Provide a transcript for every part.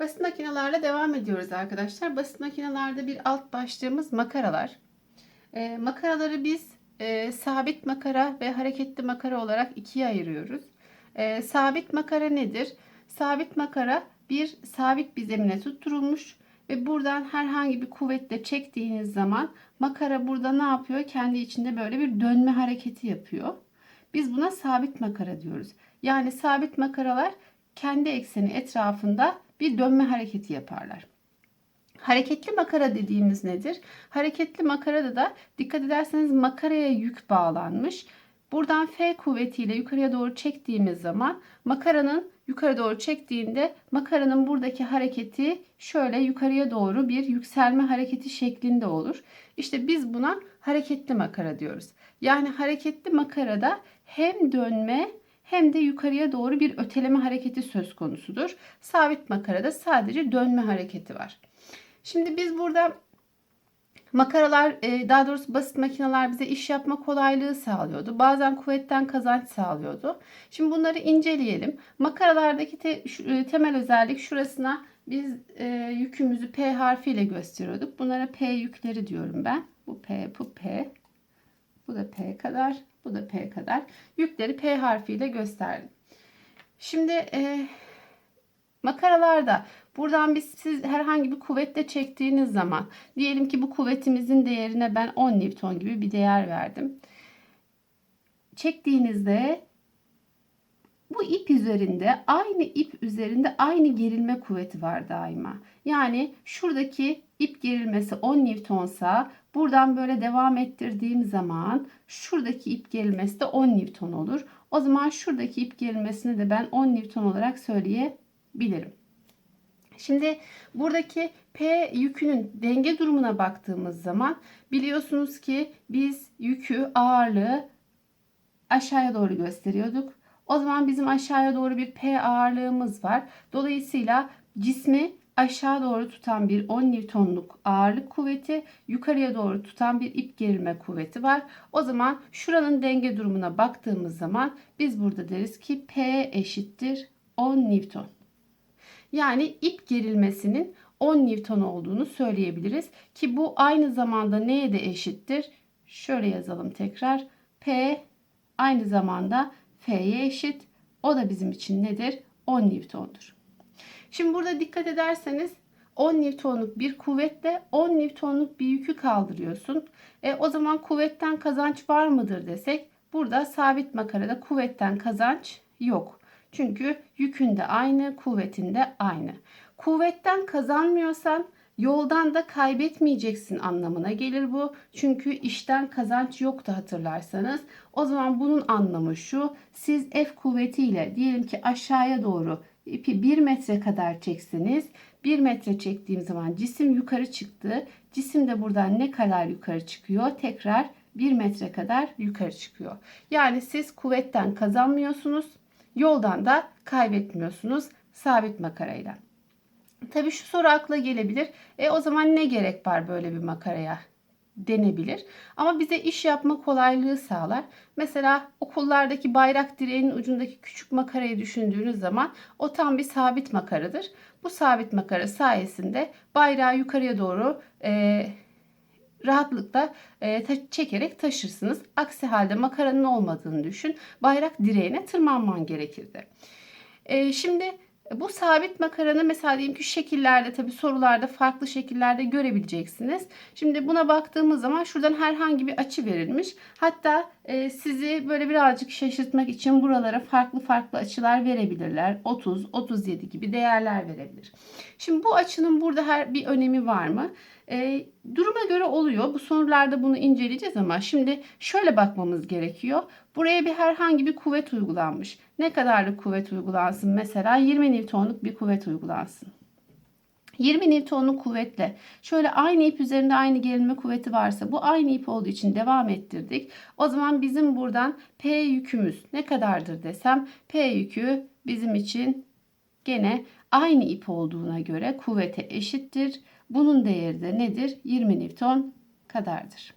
Basit makinelerle devam ediyoruz arkadaşlar. Basit makinelerde bir alt başlığımız makaralar. Ee, makaraları biz e, sabit makara ve hareketli makara olarak ikiye ayırıyoruz. Ee, sabit makara nedir? Sabit makara bir sabit bir zemine tutturulmuş ve buradan herhangi bir kuvvetle çektiğiniz zaman makara burada ne yapıyor? Kendi içinde böyle bir dönme hareketi yapıyor. Biz buna sabit makara diyoruz. Yani sabit makaralar kendi ekseni etrafında bir dönme hareketi yaparlar. Hareketli makara dediğimiz nedir? Hareketli makarada da dikkat ederseniz makaraya yük bağlanmış. Buradan F kuvvetiyle yukarıya doğru çektiğimiz zaman makaranın yukarı doğru çektiğinde makaranın buradaki hareketi şöyle yukarıya doğru bir yükselme hareketi şeklinde olur. İşte biz buna hareketli makara diyoruz. Yani hareketli makarada hem dönme hem de yukarıya doğru bir öteleme hareketi söz konusudur. Sabit makarada sadece dönme hareketi var. Şimdi biz burada makaralar e, daha doğrusu basit makineler bize iş yapma kolaylığı sağlıyordu. Bazen kuvvetten kazanç sağlıyordu. Şimdi bunları inceleyelim. Makaralardaki te, şu, e, temel özellik şurasına biz e, yükümüzü P harfiyle gösteriyorduk. Bunlara P yükleri diyorum ben. Bu P, bu P. Bu da P kadar. Bu da P kadar. Yükleri P harfiyle gösterdim. Şimdi e, makaralarda buradan biz siz herhangi bir kuvvetle çektiğiniz zaman diyelim ki bu kuvvetimizin değerine ben 10 Newton gibi bir değer verdim. Çektiğinizde bu ip üzerinde aynı ip üzerinde aynı gerilme kuvveti var daima. Yani şuradaki ip gerilmesi 10 Newtonsa buradan böyle devam ettirdiğim zaman şuradaki ip gerilmesi de 10 Newton olur. O zaman şuradaki ip gerilmesini de ben 10 Newton olarak söyleyebilirim. Şimdi buradaki P yükünün denge durumuna baktığımız zaman biliyorsunuz ki biz yükü ağırlığı aşağıya doğru gösteriyorduk. O zaman bizim aşağıya doğru bir P ağırlığımız var. Dolayısıyla cismi aşağı doğru tutan bir 10 Newton'luk ağırlık kuvveti, yukarıya doğru tutan bir ip gerilme kuvveti var. O zaman şuranın denge durumuna baktığımız zaman biz burada deriz ki P eşittir 10 Newton. Yani ip gerilmesinin 10 Newton olduğunu söyleyebiliriz ki bu aynı zamanda neye de eşittir? Şöyle yazalım tekrar. P aynı zamanda F'ye eşit. O da bizim için nedir? 10 Newton'dur. Şimdi burada dikkat ederseniz 10 Newton'luk bir kuvvetle 10 Newton'luk bir yükü kaldırıyorsun. E, o zaman kuvvetten kazanç var mıdır desek burada sabit makarada kuvvetten kazanç yok. Çünkü yükün de aynı, kuvvetin de aynı. Kuvvetten kazanmıyorsan yoldan da kaybetmeyeceksin anlamına gelir bu. Çünkü işten kazanç yoktu hatırlarsanız. O zaman bunun anlamı şu. Siz F kuvvetiyle diyelim ki aşağıya doğru ipi 1 metre kadar çekseniz 1 metre çektiğim zaman cisim yukarı çıktı. Cisim de buradan ne kadar yukarı çıkıyor? Tekrar 1 metre kadar yukarı çıkıyor. Yani siz kuvvetten kazanmıyorsunuz. Yoldan da kaybetmiyorsunuz sabit makarayla. Tabii şu soru akla gelebilir. E o zaman ne gerek var böyle bir makaraya denebilir. Ama bize iş yapma kolaylığı sağlar. Mesela okullardaki bayrak direğinin ucundaki küçük makarayı düşündüğünüz zaman o tam bir sabit makaradır. Bu sabit makara sayesinde bayrağı yukarıya doğru e, rahatlıkla e, ta çekerek taşırsınız. Aksi halde makaranın olmadığını düşün. Bayrak direğine tırmanman gerekirdi. E, şimdi bu sabit makaranı mesela diyelim ki şekillerde tabi sorularda farklı şekillerde görebileceksiniz. Şimdi buna baktığımız zaman şuradan herhangi bir açı verilmiş. Hatta e, sizi böyle birazcık şaşırtmak için buralara farklı farklı açılar verebilirler. 30, 37 gibi değerler verebilir. Şimdi bu açının burada her bir önemi var mı? E, duruma göre oluyor. Bu sorularda bunu inceleyeceğiz ama şimdi şöyle bakmamız gerekiyor. Buraya bir herhangi bir kuvvet uygulanmış. Ne kadarlık kuvvet uygulansın? Mesela 20 Newton'luk bir kuvvet uygulansın. 20 Newton'luk kuvvetle şöyle aynı ip üzerinde aynı gerilme kuvveti varsa bu aynı ip olduğu için devam ettirdik. O zaman bizim buradan P yükümüz ne kadardır desem P yükü bizim için gene aynı ip olduğuna göre kuvvete eşittir. Bunun değeri de nedir? 20 Newton kadardır.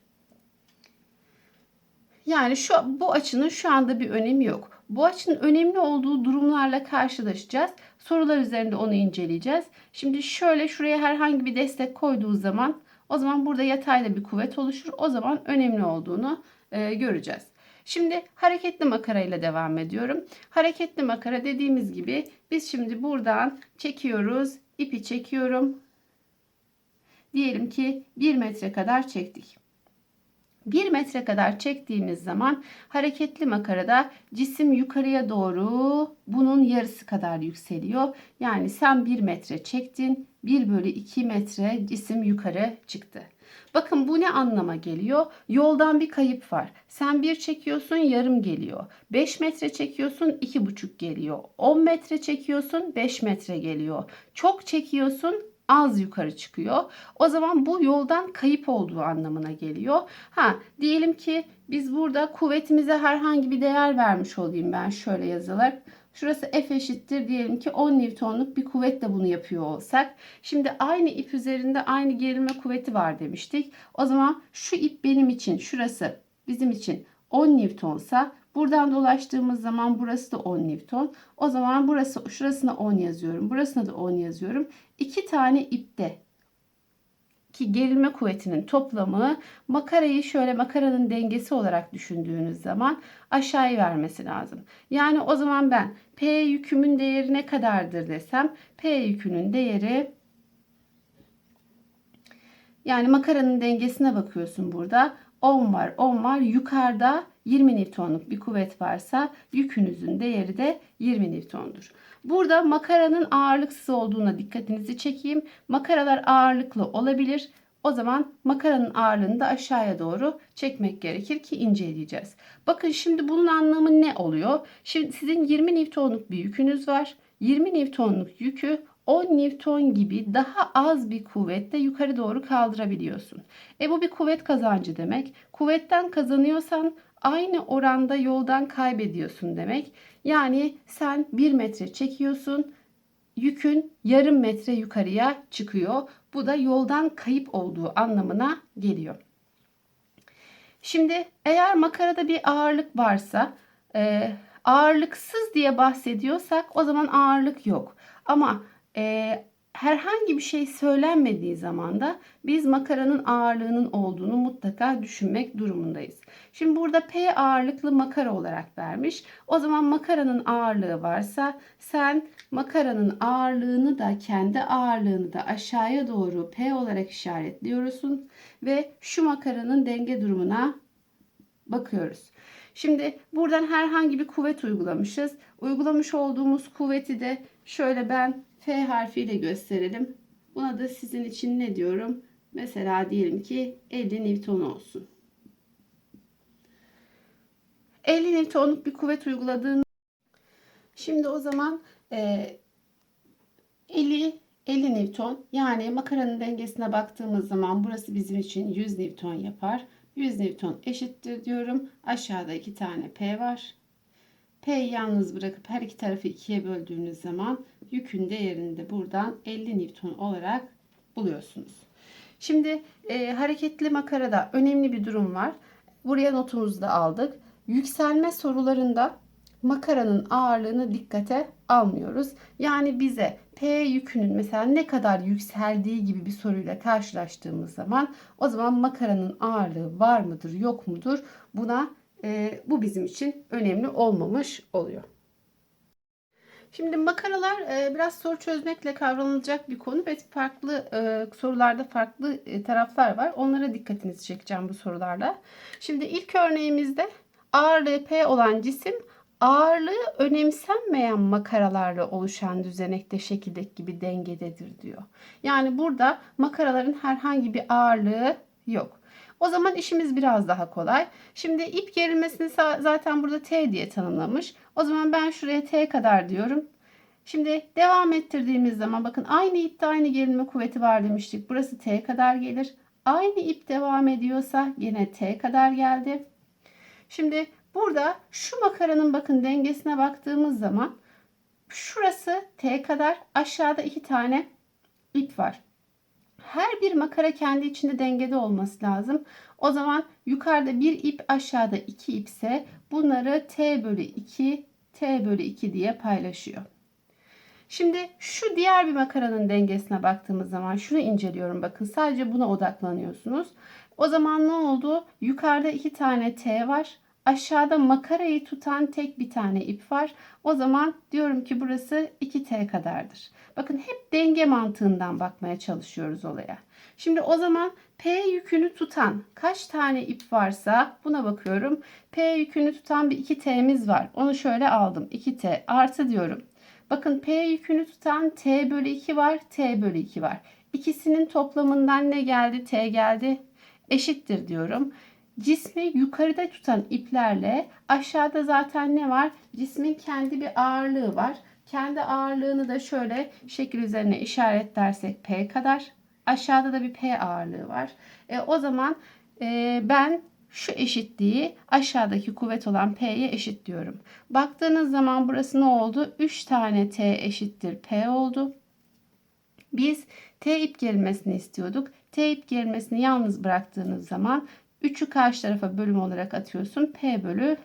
Yani şu bu açının şu anda bir önemi yok. Bu açının önemli olduğu durumlarla karşılaşacağız. Sorular üzerinde onu inceleyeceğiz. Şimdi şöyle şuraya herhangi bir destek koyduğu zaman o zaman burada yatayda bir kuvvet oluşur. O zaman önemli olduğunu e, göreceğiz. Şimdi hareketli makara ile devam ediyorum. Hareketli makara dediğimiz gibi biz şimdi buradan çekiyoruz. ipi çekiyorum. Diyelim ki 1 metre kadar çektik. 1 metre kadar çektiğimiz zaman hareketli makarada cisim yukarıya doğru bunun yarısı kadar yükseliyor. Yani sen 1 metre çektin 1 bölü 2 metre cisim yukarı çıktı. Bakın bu ne anlama geliyor? Yoldan bir kayıp var. Sen bir çekiyorsun yarım geliyor. 5 metre çekiyorsun 2,5 geliyor. 10 metre çekiyorsun 5 metre geliyor. Çok çekiyorsun az yukarı çıkıyor. O zaman bu yoldan kayıp olduğu anlamına geliyor. Ha diyelim ki biz burada kuvvetimize herhangi bir değer vermiş olayım ben şöyle yazılarak. Şurası F eşittir diyelim ki 10 Newton'luk bir kuvvetle bunu yapıyor olsak. Şimdi aynı ip üzerinde aynı gerilme kuvveti var demiştik. O zaman şu ip benim için şurası bizim için 10 Newton'sa buradan dolaştığımız zaman burası da 10 Newton. O zaman burası şurasına 10 yazıyorum. Burasına da 10 yazıyorum. İki tane ipte ki gerilme kuvvetinin toplamı makarayı şöyle makaranın dengesi olarak düşündüğünüz zaman aşağıya vermesi lazım. Yani o zaman ben P yükümün değeri ne kadardır desem P yükünün değeri yani makaranın dengesine bakıyorsun burada. 10 var 10 var yukarıda 20 Newton'luk bir kuvvet varsa yükünüzün değeri de 20 Newton'dur. Burada makaranın ağırlıksız olduğuna dikkatinizi çekeyim. Makaralar ağırlıklı olabilir. O zaman makaranın ağırlığını da aşağıya doğru çekmek gerekir ki inceleyeceğiz. Bakın şimdi bunun anlamı ne oluyor? Şimdi sizin 20 Newton'luk bir yükünüz var. 20 Newton'luk yükü 10 Newton gibi daha az bir kuvvetle yukarı doğru kaldırabiliyorsun. E bu bir kuvvet kazancı demek. Kuvvetten kazanıyorsan aynı oranda yoldan kaybediyorsun demek. Yani sen 1 metre çekiyorsun, yükün yarım metre yukarıya çıkıyor. Bu da yoldan kayıp olduğu anlamına geliyor. Şimdi eğer makarada bir ağırlık varsa e, ağırlıksız diye bahsediyorsak o zaman ağırlık yok. Ama e, herhangi bir şey söylenmediği zaman da biz makaranın ağırlığının olduğunu mutlaka düşünmek durumundayız. Şimdi burada P ağırlıklı makara olarak vermiş. O zaman makaranın ağırlığı varsa sen makaranın ağırlığını da kendi ağırlığını da aşağıya doğru P olarak işaretliyorsun ve şu makaranın denge durumuna bakıyoruz. Şimdi buradan herhangi bir kuvvet uygulamışız. Uygulamış olduğumuz kuvveti de şöyle ben F harfiyle gösterelim. Buna da sizin için ne diyorum? Mesela diyelim ki 50 Newton olsun. 50 Newton'luk bir kuvvet uyguladığını Şimdi o zaman e, 50 50 Newton yani makaranın dengesine baktığımız zaman burası bizim için 100 Newton yapar. 100 Newton eşittir diyorum. Aşağıda iki tane P var. P'yi yalnız bırakıp her iki tarafı ikiye böldüğünüz zaman yükün değerini de buradan 50 Newton olarak buluyorsunuz. Şimdi e, hareketli makarada önemli bir durum var. Buraya notumuzu da aldık. Yükselme sorularında makaranın ağırlığını dikkate almıyoruz. Yani bize P yükünün mesela ne kadar yükseldiği gibi bir soruyla karşılaştığımız zaman o zaman makaranın ağırlığı var mıdır yok mudur buna e, bu bizim için önemli olmamış oluyor. Şimdi makaralar e, biraz soru çözmekle kavranılacak bir konu ve farklı e, sorularda farklı e, taraflar var. Onlara dikkatinizi çekeceğim bu sorularla. Şimdi ilk örneğimizde ağırlığı P olan cisim ağırlığı önemsenmeyen makaralarla oluşan düzenekte şekildeki gibi dengededir diyor. Yani burada makaraların herhangi bir ağırlığı yok. O zaman işimiz biraz daha kolay. Şimdi ip gerilmesini zaten burada T diye tanımlamış. O zaman ben şuraya T kadar diyorum. Şimdi devam ettirdiğimiz zaman bakın aynı ipte aynı gerilme kuvveti var demiştik. Burası T kadar gelir. Aynı ip devam ediyorsa yine T kadar geldi. Şimdi burada şu makaranın bakın dengesine baktığımız zaman şurası T kadar aşağıda iki tane ip var. Her bir makara kendi içinde dengede olması lazım. O zaman yukarıda bir ip aşağıda iki ipse bunları t bölü 2 t bölü 2 diye paylaşıyor. Şimdi şu diğer bir makaranın dengesine baktığımız zaman şunu inceliyorum bakın sadece buna odaklanıyorsunuz. O zaman ne oldu? Yukarıda iki tane T var. Aşağıda makarayı tutan tek bir tane ip var. O zaman diyorum ki burası 2T kadardır. Bakın hep denge mantığından bakmaya çalışıyoruz olaya. Şimdi o zaman P yükünü tutan kaç tane ip varsa buna bakıyorum. P yükünü tutan bir 2T'miz var. Onu şöyle aldım. 2T artı diyorum. Bakın P yükünü tutan T bölü 2 var. T bölü 2 var. İkisinin toplamından ne geldi? T geldi. Eşittir diyorum. Cismi yukarıda tutan iplerle aşağıda zaten ne var? Cismin kendi bir ağırlığı var. Kendi ağırlığını da şöyle şekil üzerine işaretlersek P kadar. Aşağıda da bir P ağırlığı var. E, o zaman e, ben şu eşitliği aşağıdaki kuvvet olan P'ye eşit diyorum. Baktığınız zaman burası ne oldu? 3 tane T eşittir P oldu. Biz T ip gerilmesini istiyorduk. T ip gerilmesini yalnız bıraktığınız zaman 3'ü karşı tarafa bölüm olarak atıyorsun. P bölü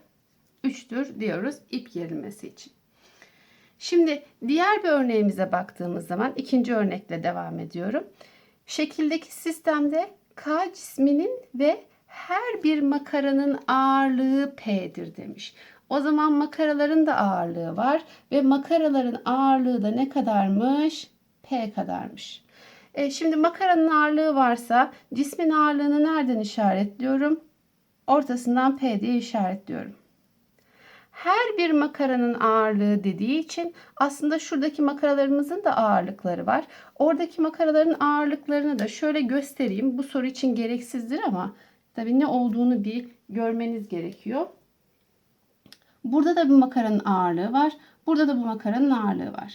3'tür diyoruz ip gerilmesi için. Şimdi diğer bir örneğimize baktığımız zaman ikinci örnekle devam ediyorum. Şekildeki sistemde K cisminin ve her bir makaranın ağırlığı P'dir demiş. O zaman makaraların da ağırlığı var ve makaraların ağırlığı da ne kadarmış? P kadarmış. E, şimdi makaranın ağırlığı varsa cismin ağırlığını nereden işaretliyorum? Ortasından P diye işaretliyorum. Her bir makaranın ağırlığı dediği için aslında şuradaki makaralarımızın da ağırlıkları var. Oradaki makaraların ağırlıklarını da şöyle göstereyim. Bu soru için gereksizdir ama tabii ne olduğunu bir görmeniz gerekiyor. Burada da bir makaranın ağırlığı var. Burada da bu makaranın ağırlığı var.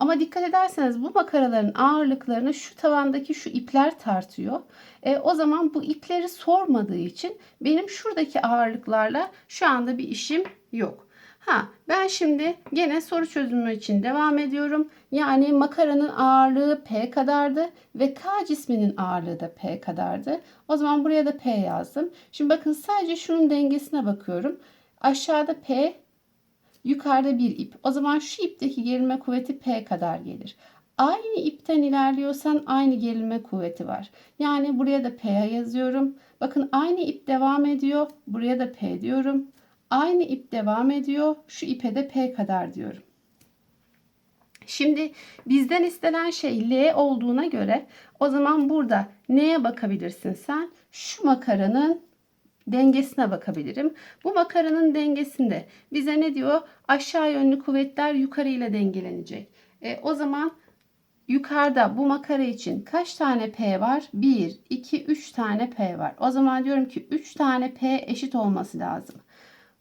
Ama dikkat ederseniz bu makaraların ağırlıklarını şu tavandaki şu ipler tartıyor. E, o zaman bu ipleri sormadığı için benim şuradaki ağırlıklarla şu anda bir işim yok. Ha, ben şimdi gene soru çözümü için devam ediyorum. Yani makaranın ağırlığı P kadardı ve K cisminin ağırlığı da P kadardı. O zaman buraya da P yazdım. Şimdi bakın sadece şunun dengesine bakıyorum. Aşağıda P, yukarıda bir ip. O zaman şu ipteki gerilme kuvveti P kadar gelir. Aynı ipten ilerliyorsan aynı gerilme kuvveti var. Yani buraya da P yazıyorum. Bakın aynı ip devam ediyor. Buraya da P diyorum. Aynı ip devam ediyor. Şu ipe de P kadar diyorum. Şimdi bizden istenen şey L olduğuna göre o zaman burada neye bakabilirsin sen? Şu makaranın dengesine bakabilirim. Bu makaranın dengesinde bize ne diyor? Aşağı yönlü kuvvetler yukarı ile dengelenecek. E, o zaman yukarıda bu makara için kaç tane P var? 1, 2, 3 tane P var. O zaman diyorum ki 3 tane P eşit olması lazım.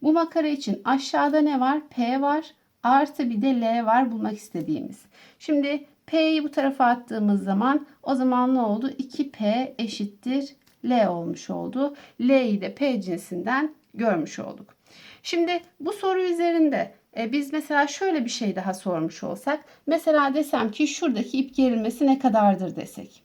Bu makara için aşağıda ne var? P var. Artı bir de L var bulmak istediğimiz. Şimdi P'yi bu tarafa attığımız zaman o zaman ne oldu? 2P eşittir L olmuş oldu. L'yi de P cinsinden görmüş olduk. Şimdi bu soru üzerinde e, biz mesela şöyle bir şey daha sormuş olsak. Mesela desem ki şuradaki ip gerilmesi ne kadardır desek.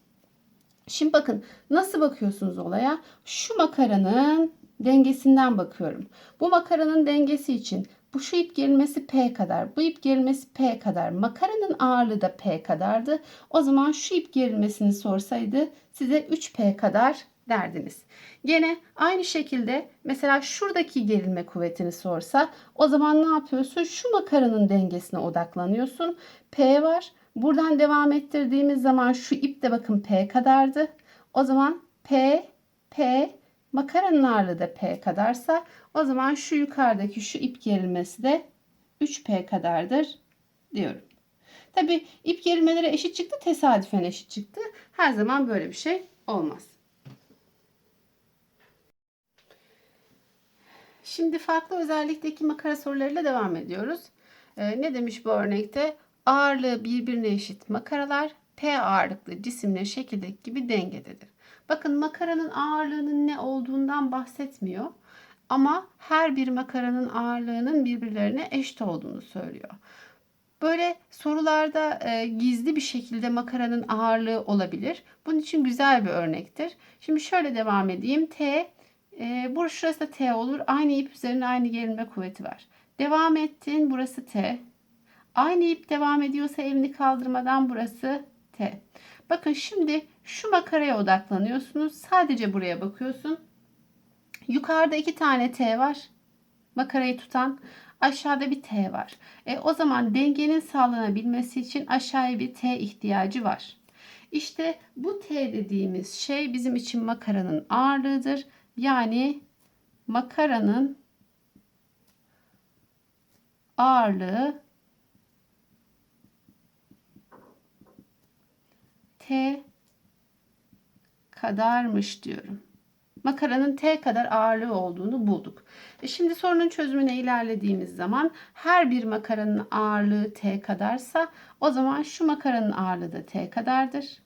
Şimdi bakın nasıl bakıyorsunuz olaya? Şu makaranın dengesinden bakıyorum. Bu makaranın dengesi için bu şu ip gerilmesi P kadar, bu ip gerilmesi P kadar, makaranın ağırlığı da P kadardı. O zaman şu ip gerilmesini sorsaydı size 3P kadar derdiniz. Gene aynı şekilde mesela şuradaki gerilme kuvvetini sorsa o zaman ne yapıyorsun? Şu makaranın dengesine odaklanıyorsun. P var. Buradan devam ettirdiğimiz zaman şu ip de bakın P kadardı. O zaman P, P, makaranın ağırlığı da P kadarsa o zaman şu yukarıdaki şu ip gerilmesi de 3P kadardır diyorum. Tabi ip gerilmeleri eşit çıktı tesadüfen eşit çıktı. Her zaman böyle bir şey olmaz. Şimdi farklı özellikteki makara sorularıyla devam ediyoruz. Ee, ne demiş bu örnekte? Ağırlığı birbirine eşit makaralar P ağırlıklı cisimle şekildeki gibi dengededir. Bakın makaranın ağırlığının ne olduğundan bahsetmiyor. Ama her bir makaranın ağırlığının birbirlerine eşit olduğunu söylüyor. Böyle sorularda e, gizli bir şekilde makaranın ağırlığı olabilir. Bunun için güzel bir örnektir. Şimdi şöyle devam edeyim. T, e, burası şurası da T olur. Aynı ip üzerinde aynı gerilme kuvveti var. Devam ettin. Burası T. Aynı ip devam ediyorsa elini kaldırmadan burası T. Bakın şimdi şu makaraya odaklanıyorsunuz. Sadece buraya bakıyorsun. Yukarıda iki tane T var. Makarayı tutan. Aşağıda bir T var. E, o zaman dengenin sağlanabilmesi için aşağıya bir T ihtiyacı var. İşte bu T dediğimiz şey bizim için makaranın ağırlığıdır. Yani makaranın ağırlığı T kadarmış diyorum. Makaranın T kadar ağırlığı olduğunu bulduk. E şimdi sorunun çözümüne ilerlediğimiz zaman her bir makaranın ağırlığı T kadarsa o zaman şu makaranın ağırlığı da T kadardır.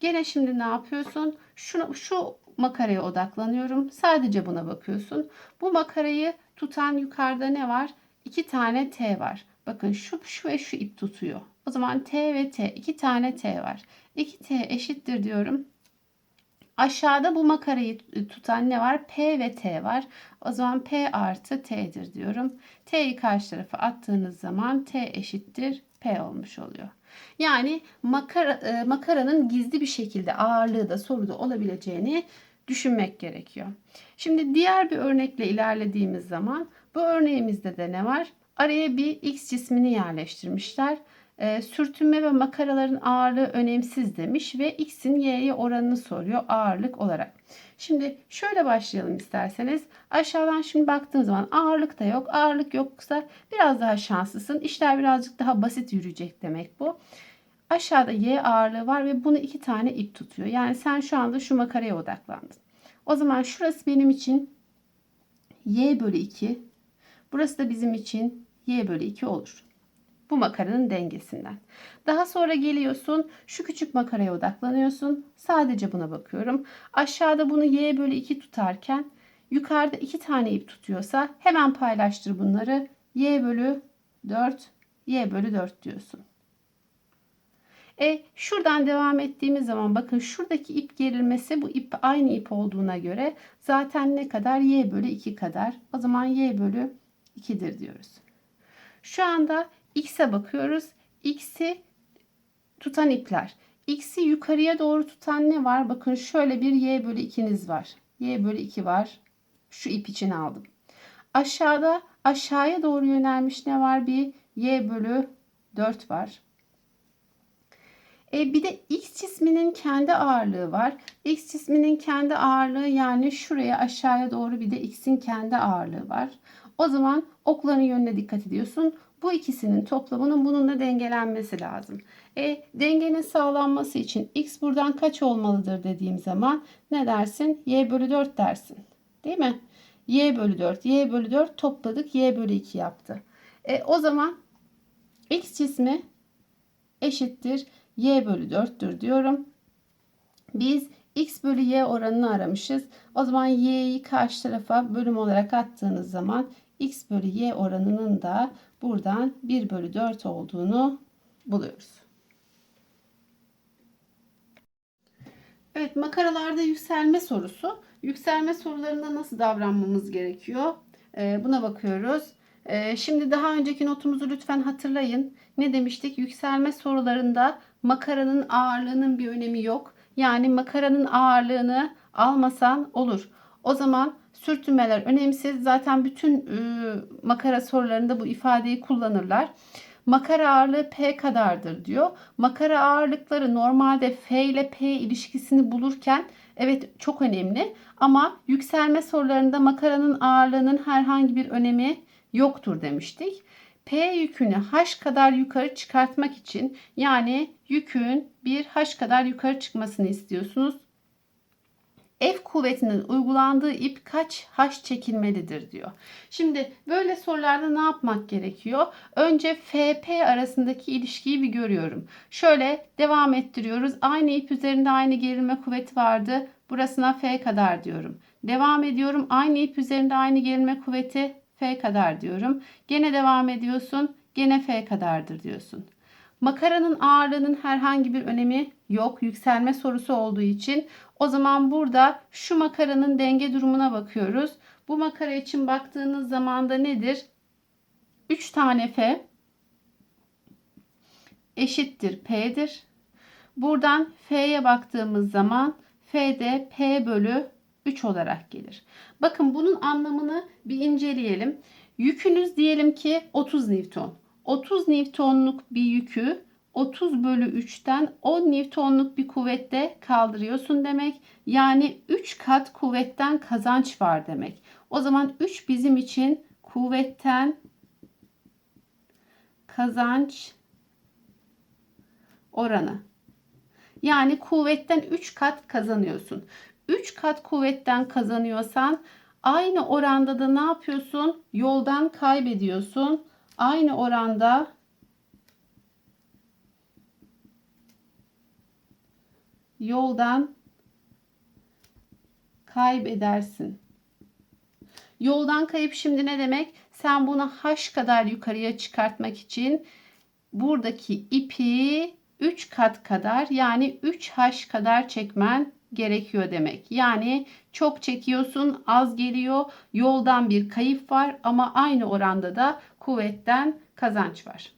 Gene şimdi ne yapıyorsun? Şunu, şu makaraya odaklanıyorum. Sadece buna bakıyorsun. Bu makarayı tutan yukarıda ne var? İki tane T var. Bakın şu, şu ve şu ip tutuyor. O zaman T ve T. iki tane T var. 2T eşittir diyorum. Aşağıda bu makarayı tutan ne var? P ve T var. O zaman P artı T'dir diyorum. T'yi karşı tarafa attığınız zaman T eşittir P olmuş oluyor. Yani makara, e, makaranın gizli bir şekilde ağırlığı da soruda olabileceğini düşünmek gerekiyor. Şimdi diğer bir örnekle ilerlediğimiz zaman bu örneğimizde de ne var? Araya bir X cismini yerleştirmişler. E, sürtünme ve makaraların ağırlığı önemsiz demiş ve x'in y'ye oranını soruyor ağırlık olarak. Şimdi şöyle başlayalım isterseniz. Aşağıdan şimdi baktığım zaman ağırlık da yok. Ağırlık yoksa biraz daha şanslısın. İşler birazcık daha basit yürüyecek demek bu. Aşağıda y ağırlığı var ve bunu iki tane ip tutuyor. Yani sen şu anda şu makaraya odaklandın. O zaman şurası benim için y bölü 2. Burası da bizim için y bölü 2 olur. Bu makaranın dengesinden. Daha sonra geliyorsun şu küçük makaraya odaklanıyorsun. Sadece buna bakıyorum. Aşağıda bunu y bölü 2 tutarken yukarıda iki tane ip tutuyorsa hemen paylaştır bunları. y bölü 4 y bölü 4 diyorsun. E şuradan devam ettiğimiz zaman bakın şuradaki ip gerilmesi bu ip aynı ip olduğuna göre zaten ne kadar y bölü 2 kadar. O zaman y bölü 2'dir diyoruz. Şu anda x'e bakıyoruz. X'i tutan ipler. X'i yukarıya doğru tutan ne var? Bakın şöyle bir y bölü 2'niz var. y bölü 2 var. Şu ip için aldım. Aşağıda aşağıya doğru yönelmiş ne var? Bir y bölü 4 var. E bir de x cisminin kendi ağırlığı var. X cisminin kendi ağırlığı yani şuraya aşağıya doğru bir de x'in kendi ağırlığı var. O zaman okların yönüne dikkat ediyorsun. Bu ikisinin toplamının bununla dengelenmesi lazım. E, dengenin sağlanması için x buradan kaç olmalıdır dediğim zaman ne dersin? y bölü 4 dersin. Değil mi? y bölü 4, y bölü 4 topladık. y bölü 2 yaptı. E, o zaman x cismi eşittir y bölü 4'tür diyorum. Biz x bölü y oranını aramışız. O zaman y'yi karşı tarafa bölüm olarak attığınız zaman x bölü y oranının da buradan 1 bölü 4 olduğunu buluyoruz. Evet makaralarda yükselme sorusu. Yükselme sorularında nasıl davranmamız gerekiyor? Ee, buna bakıyoruz. Ee, şimdi daha önceki notumuzu lütfen hatırlayın. Ne demiştik? Yükselme sorularında makaranın ağırlığının bir önemi yok. Yani makaranın ağırlığını almasan olur. O zaman sürtünmeler önemsiz. Zaten bütün e, makara sorularında bu ifadeyi kullanırlar. Makara ağırlığı P kadardır diyor. Makara ağırlıkları normalde F ile P ilişkisini bulurken evet çok önemli. Ama yükselme sorularında makaranın ağırlığının herhangi bir önemi yoktur demiştik. P yükünü H kadar yukarı çıkartmak için yani yükün bir H kadar yukarı çıkmasını istiyorsunuz. F kuvvetinin uygulandığı ip kaç H çekilmelidir diyor. Şimdi böyle sorularda ne yapmak gerekiyor? Önce FP arasındaki ilişkiyi bir görüyorum. Şöyle devam ettiriyoruz. Aynı ip üzerinde aynı gerilme kuvveti vardı. Burasına F kadar diyorum. Devam ediyorum. Aynı ip üzerinde aynı gerilme kuvveti F kadar diyorum. Gene devam ediyorsun. gene F kadardır diyorsun. Makaranın ağırlığının herhangi bir önemi yok. Yükselme sorusu olduğu için o zaman burada şu makaranın denge durumuna bakıyoruz. Bu makara için baktığınız zaman da nedir? 3 tane F eşittir P'dir. Buradan F'ye baktığımız zaman F de P bölü 3 olarak gelir. Bakın bunun anlamını bir inceleyelim. Yükünüz diyelim ki 30 Newton. 30 Newton'luk bir yükü 30 bölü 3'ten 10 Newton'luk bir kuvvette kaldırıyorsun demek. Yani 3 kat kuvvetten kazanç var demek. O zaman 3 bizim için kuvvetten kazanç oranı. Yani kuvvetten 3 kat kazanıyorsun. 3 kat kuvvetten kazanıyorsan aynı oranda da ne yapıyorsun? Yoldan kaybediyorsun. Aynı oranda yoldan kaybedersin. Yoldan kayıp şimdi ne demek? Sen bunu h kadar yukarıya çıkartmak için buradaki ipi 3 kat kadar yani 3h kadar çekmen gerekiyor demek. Yani çok çekiyorsun, az geliyor. Yoldan bir kayıp var ama aynı oranda da kuvvetten kazanç var.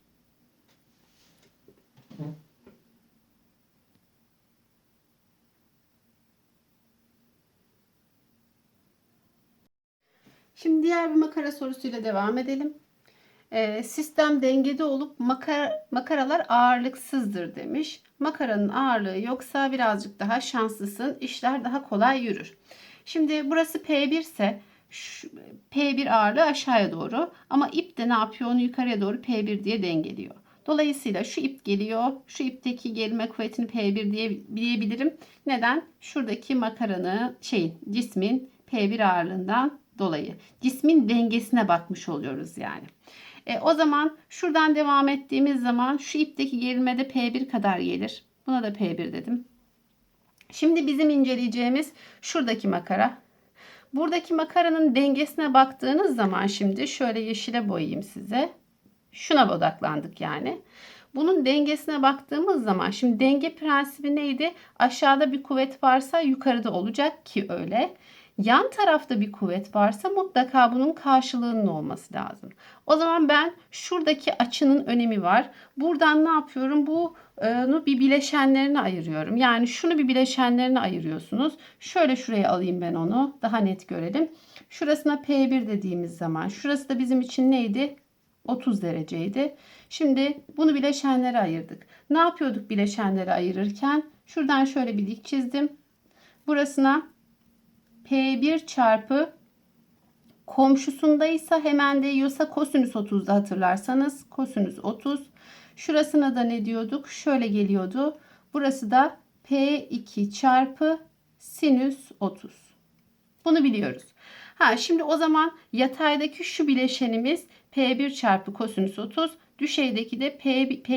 Şimdi diğer bir makara sorusuyla devam edelim. Ee, sistem dengede olup makara, makaralar ağırlıksızdır demiş. Makaranın ağırlığı yoksa birazcık daha şanslısın. İşler daha kolay yürür. Şimdi burası P1 ise şu, P1 ağırlığı aşağıya doğru ama ip de ne yapıyor? Onu yukarıya doğru P1 diye dengeliyor. Dolayısıyla şu ip geliyor. Şu ipteki gelme kuvvetini P1 diye diyebilirim. Neden? Şuradaki makaranın şeyin cismin P1 ağırlığından dolayı. Cismin dengesine bakmış oluyoruz yani. E, o zaman şuradan devam ettiğimiz zaman şu ipteki gerilme de P1 kadar gelir. Buna da P1 dedim. Şimdi bizim inceleyeceğimiz şuradaki makara. Buradaki makaranın dengesine baktığınız zaman şimdi şöyle yeşile boyayayım size. Şuna odaklandık yani. Bunun dengesine baktığımız zaman şimdi denge prensibi neydi? Aşağıda bir kuvvet varsa yukarıda olacak ki öyle. Yan tarafta bir kuvvet varsa mutlaka bunun karşılığının olması lazım. O zaman ben şuradaki açının önemi var. Buradan ne yapıyorum? Bunu bir bileşenlerine ayırıyorum. Yani şunu bir bileşenlerine ayırıyorsunuz. Şöyle şuraya alayım ben onu. Daha net görelim. Şurasına P1 dediğimiz zaman şurası da bizim için neydi? 30 dereceydi. Şimdi bunu bileşenlere ayırdık. Ne yapıyorduk bileşenlere ayırırken? Şuradan şöyle bir dik çizdim. Burasına P1 çarpı komşusundaysa hemen değiyorsa kosinüs 30'da hatırlarsanız kosinüs 30. Şurasına da ne diyorduk? Şöyle geliyordu. Burası da P2 çarpı sinüs 30. Bunu biliyoruz. Ha şimdi o zaman yataydaki şu bileşenimiz P1 çarpı kosinüs 30. Düşeydeki de P, P,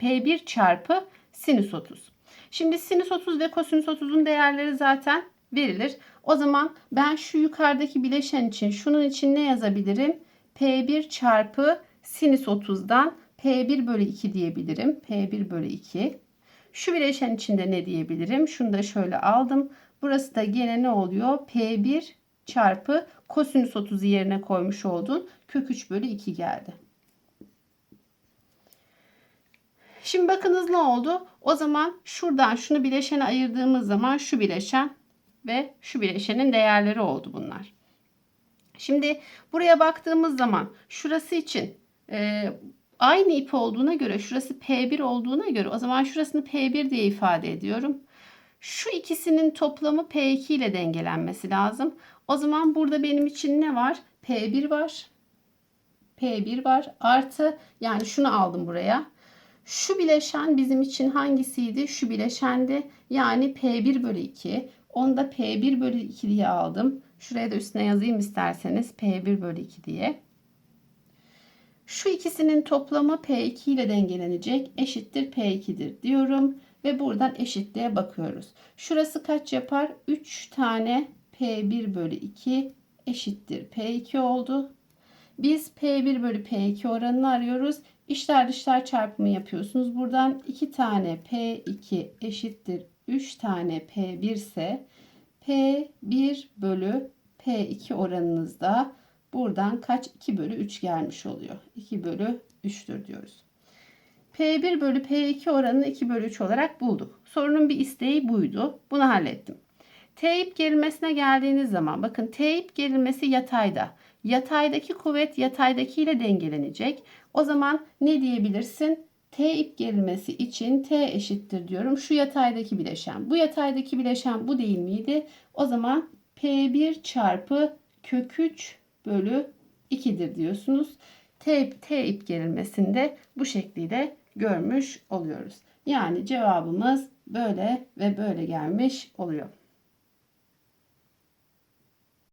P1 çarpı sinüs 30. Şimdi sinüs 30 ve kosinüs 30'un değerleri zaten verilir. O zaman ben şu yukarıdaki bileşen için şunun için ne yazabilirim? P1 çarpı sinüs 30'dan P1 bölü 2 diyebilirim. P1 bölü 2. Şu bileşen içinde ne diyebilirim? Şunu da şöyle aldım. Burası da gene ne oluyor? P1 çarpı kosinüs 30'u yerine koymuş oldun. Kök 3 bölü 2 geldi. Şimdi bakınız ne oldu? O zaman şuradan şunu bileşene ayırdığımız zaman şu bileşen ve şu bileşenin değerleri oldu bunlar. Şimdi buraya baktığımız zaman şurası için e, aynı ip olduğuna göre şurası P1 olduğuna göre o zaman şurasını P1 diye ifade ediyorum. Şu ikisinin toplamı P2 ile dengelenmesi lazım. O zaman burada benim için ne var? P1 var. P1 var. Artı yani şunu aldım buraya. Şu bileşen bizim için hangisiydi? Şu bileşendi. Yani P1 bölü 2. Onu da P1 bölü 2 diye aldım. Şuraya da üstüne yazayım isterseniz. P1 bölü 2 diye. Şu ikisinin toplamı P2 ile dengelenecek. Eşittir P2'dir diyorum. Ve buradan eşitliğe bakıyoruz. Şurası kaç yapar? 3 tane P1 bölü 2 eşittir P2 oldu. Biz P1 bölü P2 oranını arıyoruz. İşler dışlar çarpımı yapıyorsunuz. Buradan 2 tane P2 eşittir 3 tane P1 ise P1 bölü P2 oranınızda buradan kaç? 2 bölü 3 gelmiş oluyor. 2 bölü 3'tür diyoruz. P1 bölü P2 oranını 2 bölü 3 olarak bulduk. Sorunun bir isteği buydu. Bunu hallettim. T ip gerilmesine geldiğiniz zaman bakın T ip gerilmesi yatayda. Yataydaki kuvvet yataydakiyle dengelenecek. O zaman ne diyebilirsin? T ip gerilmesi için T eşittir diyorum. Şu yataydaki bileşen. Bu yataydaki bileşen bu değil miydi? O zaman P1 çarpı kök 3 bölü 2'dir diyorsunuz. T, T ip gerilmesinde bu şekliyle görmüş oluyoruz. Yani cevabımız böyle ve böyle gelmiş oluyor.